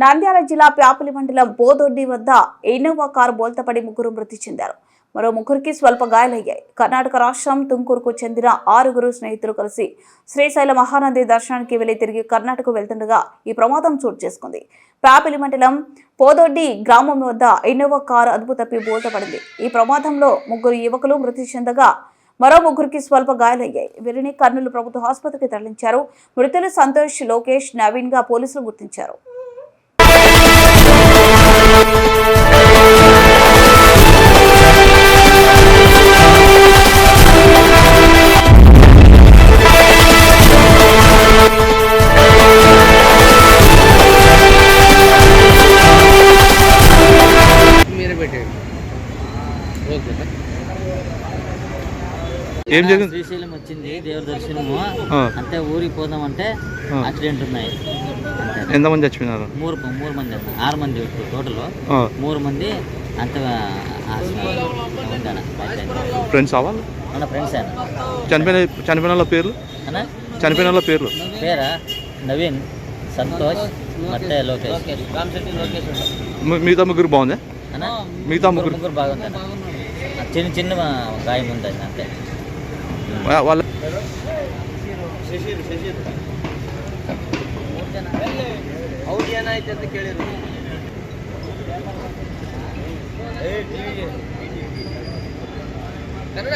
నంద్యాల జిల్లా ప్యాపిలి మండలం బోదొడ్డి వద్ద ఇన్నోవా కారు బోల్తపడి ముగ్గురు మృతి చెందారు. మరో ముగ్గురికి స్వల్ప గాయాలయ్యాయి. కర్ణాటక రాష్ట్రం తుంకూరుకు చెందిన ఆరుగురు స్నేహితులు కలిసి శ్రీశైల మహానంది దర్శనానికి వెళ్ళి తిరిగి కర్ణాటక వెళ్తుండగా ఈ ప్రమాదం చోటు చేసుకుంది. ప్యాపిలి మండలం పోదొడ్డి గ్రామం వద్ద ఇన్నోవా కారు అదుపు తప్పి బోల్తపడింది. ఈ ప్రమాదంలో ముగ్గురు యువకులు మృతి చెందగా మరో ముగ్గురికి స్వల్ప గాయాలయ్యాయి. వీరిని కర్నూలు ప్రభుత్వ ఆసుపత్రికి తరలించారు. మృతులు సంతోష్ లోకేష్ నవీన్గా పోలీసులు గుర్తించారు. ఏం జరిగింది శ్రీశైలం వచ్చింది దేవుడి దర్శనము ఆ. అంతే ఊరికి పోదామంటే ఆ. యాక్సిడెంట్ ఉన్నాయి అంతే ఎంతమంది చచ్చిపోయినారు మూడు మూడు మంది అన్న. ఆరు మంది టోటల్ ఆ, మూడు మంది అంత ఫ్రెండ్స్ అవ్వాలి మన ఫ్రెండ్స్ ఆయన చనిపోయిన చనిపోయిన వాళ్ళ పేర్లు అన్న చనిపోయిన వాళ్ళ పేర్లు పేరా నవీన్ సంతోష్ ಮತ್ತೆ లోకేష్ మీ- మిగతా ముగ్గురు బాగుందా అన్న మిగతా ముగ్గురు ముగ్గురు ముగ్గురు బాగుంది అన్న ఆ చిన్న చిన్న గాయం ఉంది అన్న అంతే వా- వాళ్ళ ಅವ್ರು ಏನಾಯ್ತು ಅಂತ ಕೇಳಿದ್ರು ಕನ್ನಡ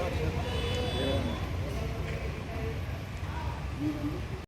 Oh, yeah.